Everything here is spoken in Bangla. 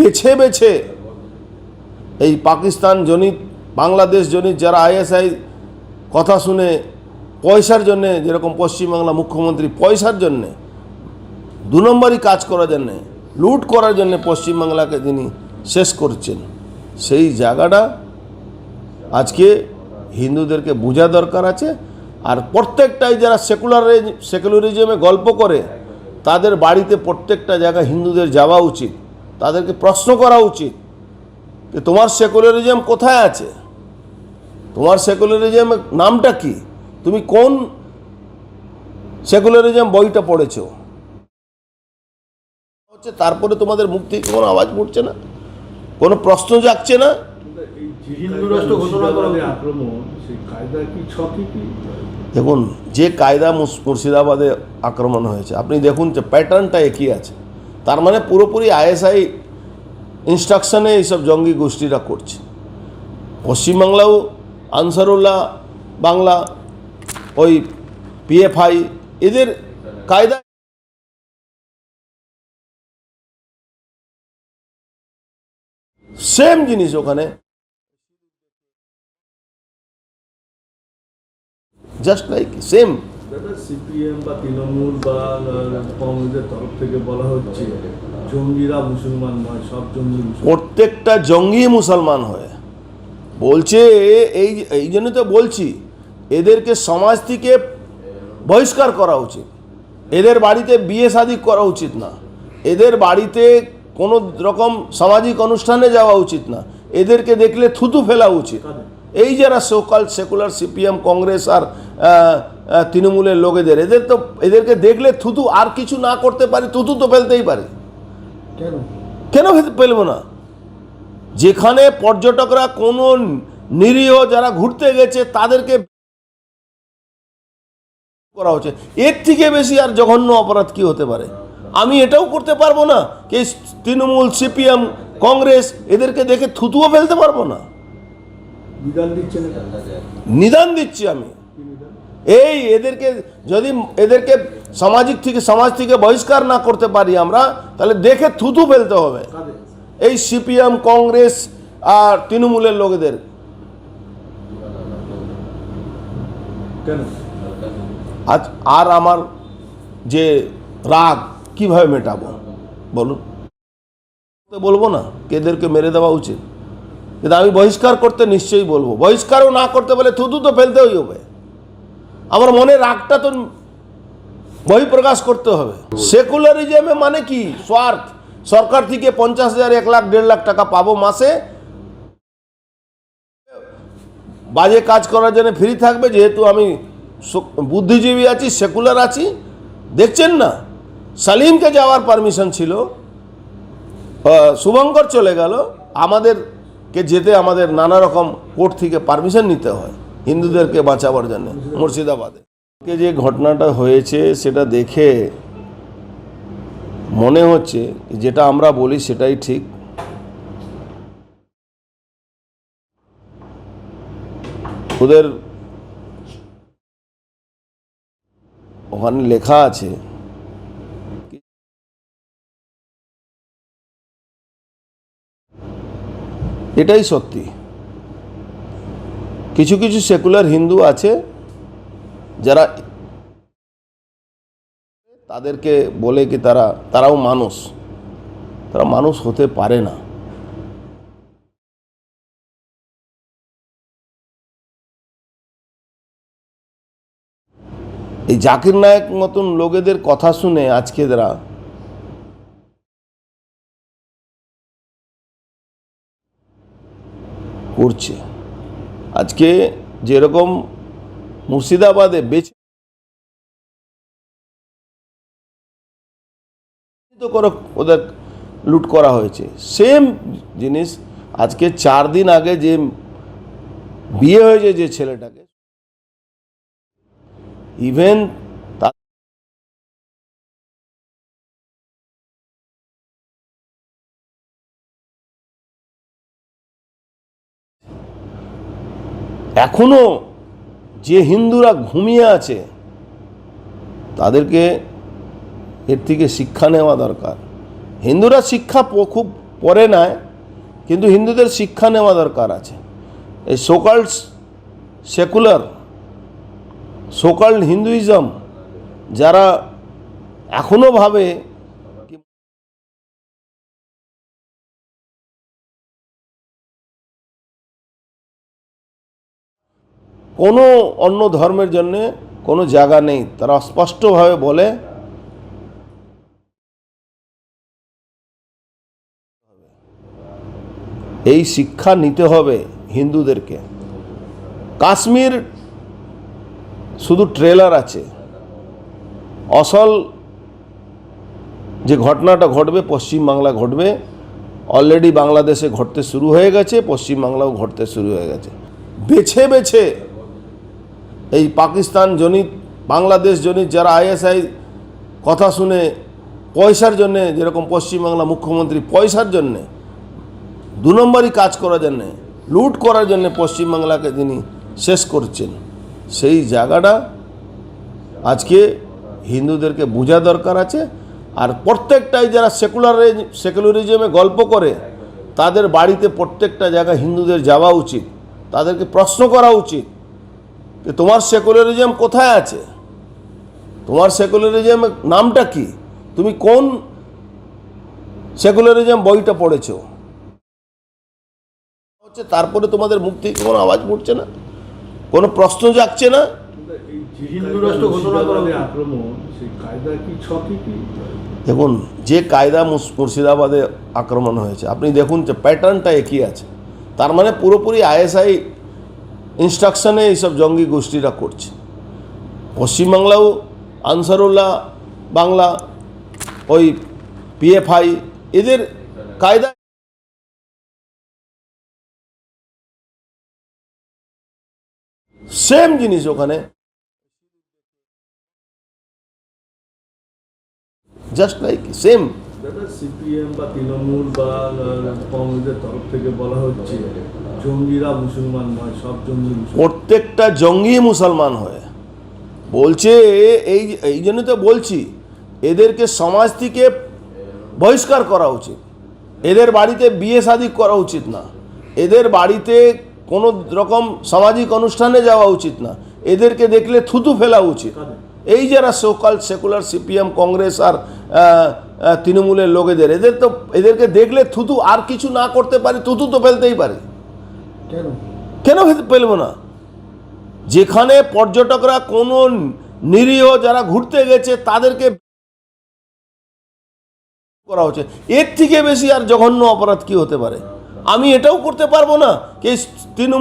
বেছে বেছে এই পাকিস্তান জনিত, বাংলাদেশ জনিত যারা আইএসআই কথা শুনে পয়সার জন্যে, যেরকম পশ্চিমবাংলা মুখ্যমন্ত্রী পয়সার জন্যে, দু নম্বরই কাজ করার জন্যে, লুট করার জন্যে পশ্চিমবাংলাকে তিনি শেষ করছেন। সেই জায়গাটা আজকে হিন্দুদেরকে বোঝা দরকার আছে। আর প্রত্যেকটাই যারা সেকুলার সেকুলারিজমে গল্প করে, তাদের বাড়িতে প্রত্যেকটা জায়গায় হিন্দুদের যাওয়া উচিত। তাদেরকে প্রশ্ন করা উচিত যে তোমার সেকুলারিজম কোথায় আছে? তোমার সেকুলারিজম নামটা কি? তুমি কোন সেকুলারিজম বইটা পড়েছো? হচ্ছে তারপরে তোমাদের মুখ থেকে কোনো আওয়াজ পড়ছে না? কোনো প্রশ্ন জাগছে না? হিন্দু রাষ্ট্র ঘোষণা করা। আক্রমণ সেই কায়দা কি ছকি কি? দেখুন যে কায়দা মুস- মুর্শিদাবাদে আক্রমণ হয়েছে আপনি দেখুন যে প্যাটার্নটা একই আছে। তার মানে পুরোপুরি আইএসআই ইনস্ট্রাকশনে এইসব জঙ্গি গোষ্ঠীরা করছে। পশ্চিমবাংলাও আনসারুল্লাহ বাংলা, ওই পিএফআই, এদের কায়দা সেম জিনিস ওখানে। জাস্ট লাইক সেম দাদা সিপিএম বা তৃণমূল বা কংগ্রেসের তরফ থেকে বলা হচ্ছে জঙ্গিরা মুসলমান নয় সব জঙ্গি প্রত্যেকটা জঙ্গি মুসলমান হয়ে। বলছে এই এই জন্য তো বলছি এদেরকে সমাজ থেকে বহিষ্কার করা উচিত। এদের বাড়িতে বিয়ে শাদি করা উচিত না। এদের বাড়িতে কোনো রকম সামাজিক অনুষ্ঠানে যাওয়া উচিত না। এদেরকে দেখলে থুতু ফেলা উচিত। এই যারা so called secular CPM Congress আর তৃণমূলের লোকেদের। এদের তো এদেরকে দেখলে থুতু আর কিছু না করতে পারে থুতু তো ফেলতেই পারে। কেন? কেন ফেলব না? যেখানে পর্যটকরা কোনো নিরীহ যারা ঘুরতে গেছে তাদেরকে করা হচ্ছে। এর থেকে বেশি আর জঘন্য অপরাধ কি হতে পারে? আমি এটাও করতে পারব না যে তৃণমূল সিপিএম কংগ্রেস এদেরকে দেখে থুতুও ফেলতে পারব না? নিদান দিচ্ছি আমি। কি এই এদেরকে যদি এদেরকে সামাজিক থেকে সমাজ থেকে বহিষ্কার না করতে পারি আমরা তাহলে দেখে থুতু ফেলতে হবে। এই সিপিএম কংগ্রেস আর তৃণমূলের লোকেদের। আজ আর আমার যে রাগ কীভাবে মেটাবো? বলুন। বলব না কে এদেরকে মেরে দেওয়া উচিত? কিন্তু আমি বহিষ্কার করতে নিশ্চয়ই বলব। বহিষ্কারও না করতে বলে থুতু তো ফেলতেই হবে। আমার মনে রাগটা তো বহিঃপ্রকাশ করতে হবে। সেকুলারিজমে মানে কি? স্বার্থ। সরকার থেকে পঞ্চাশ হাজার, এক লাখ, দেড় লাখ টাকা পাবো মাসে। বাজে কাজ করার জন্য ফ্রি থাকবে, যেহেতু আমি বুদ্ধিজীবী আছি সেকুলার আছি। দেখছেন না? সালিমকে যাওয়ার পারমিশন ছিল। শুভঙ্কর চলে গেল। আমাদেরকে যেতে আমাদের নানা রকম কোর্ট থেকে পারমিশন নিতে হয়। হিন্দুদেরকে বাঁচাবার জন্য, মুর্শিদাবাদে। যে ঘটনাটা হয়েছে, সেটা দেখে মনে হচ্ছে যেটা আমরা বলি সেটাই ঠিক। ওদের ওখানে লেখা আছে, এটাই সত্যি। কিছু কিছু সেকুলার হিন্দু আছে, যারা তাদেরকে বলে কি তারা, তারাও মানুষ। তারা মানুষ হতে পারে না। এই জাকির নায়ক মতন লোকেদের কথা শুনে আজকে এরা করছে আজকে যেরকম মুর্শিদাবাদে বেছে করে ওদের লুট করা হয়েছে। সেম জিনিস আজকে চার দিন আগে যে বিয়ে হয়েছে যে ছেলেটাকে ইভেন এখনও যে হিন্দুরা ঘুমিয়ে আছে, তাদেরকে এর থেকে শিক্ষা নেওয়া দরকার। হিন্দুরা শিক্ষা খুব পরে নেয়, কিন্তু হিন্দুদের শিক্ষা নেওয়া দরকার আছে। এই সোকাল্ড সেকুলার সোকাল্ড হিন্দুইজম যারা এখনও ভাবে কোনো অন্য ধর্মের জন্য কোনো জায়গা নেই। তারা স্পষ্টভাবে বলে, এই শিক্ষা নিতে হবে হিন্দুদেরকে। কাশ্মীর শুধু ট্রেলার আছে। অসল যে ঘটনাটা ঘটবে পশ্চিমবাংলা ঘটবে অলরেডি বাংলাদেশে ঘটতে শুরু হয়ে গেছে, পশ্চিমবাংলাও ঘটতে শুরু হয়ে গেছে। বেছে বেছে এই পাকিস্তান জনিত বাংলাদেশ জনিত যারা আইএসআই কথা শুনে পয়সার জন্যে, যেরকম পশ্চিমবাংলা মুখ্যমন্ত্রী পয়সার জন্যে, দু নম্বরই কাজ করার জন্যে, লুট করার জন্য পশ্চিমবাংলাকে তিনি শেষ করছেন। সেই জায়গাটা আজকে হিন্দুদেরকে বোঝা দরকার আছে। আর প্রত্যেকটাই যারা সেকুলার সেকুলারিজমে গল্প করে, তাদের বাড়িতে প্রত্যেকটা জায়গায় হিন্দুদের যাওয়া উচিত। তাদেরকে প্রশ্ন করা উচিত। যে তোমার সেকুলারিজম কোথায় আছে? তোমার সেকুলারিজম নামটা কি? তুমি কোন সেকুলারিজম বইটা পড়েছো? হচ্ছে তারপরে তোমাদের মুখ থেকে কোনো আওয়াজ পড়ছে না? কোনো প্রশ্ন জাগছে না? দেখুন যে কায়দা মুস- মুর্শিদাবাদে আক্রমণ হয়েছে আপনি দেখুন যে প্যাটার্নটা একই আছে। তার মানে পুরোপুরি আইএসআই ইনস্ট্রাকশনে এইসব জঙ্গি গোষ্ঠীরা করছে। পশ্চিমবাংলাও আনসারুল্লাহ বাংলা, ওই পিএফআই, এদের কায়দা সেম জিনিস ওখানে। Just like same. সিপিএম বা তৃণমূল বা কংগ্রেসের তরফ থেকে বলা হচ্ছে জঙ্গিরা মুসলমান নয় সব জঙ্গি প্রত্যেকটা জঙ্গি মুসলমান হয়ে। বলছে এই এই জন্য তো বলছি এদেরকে সমাজ থেকে বহিষ্কার করা উচিত। এদের বাড়িতে বিয়ে শাদি করা উচিত না। এদের বাড়িতে কোনো রকম সামাজিক অনুষ্ঠানে যাওয়া উচিত না। এদেরকে দেখলে থুতু ফেলা উচিত। এই যারা so called secular CPM Congress আর তৃণমূলের লোকেদের। এদের তো এদেরকে দেখলে থুতু আর কিছু না করতে পারে থুতু তো ফেলতেই পারে। কেন? পেলবো না? যেখানে পর্যটকরা কোনো নিরীহ যারা ঘুরতে গেছে তাদেরকে করা হচ্ছে। এর থেকে বেশি আর জঘন্য অপরাধ কি হতে পারে? আমি এটাও করতে পারব না কি তৃণমূল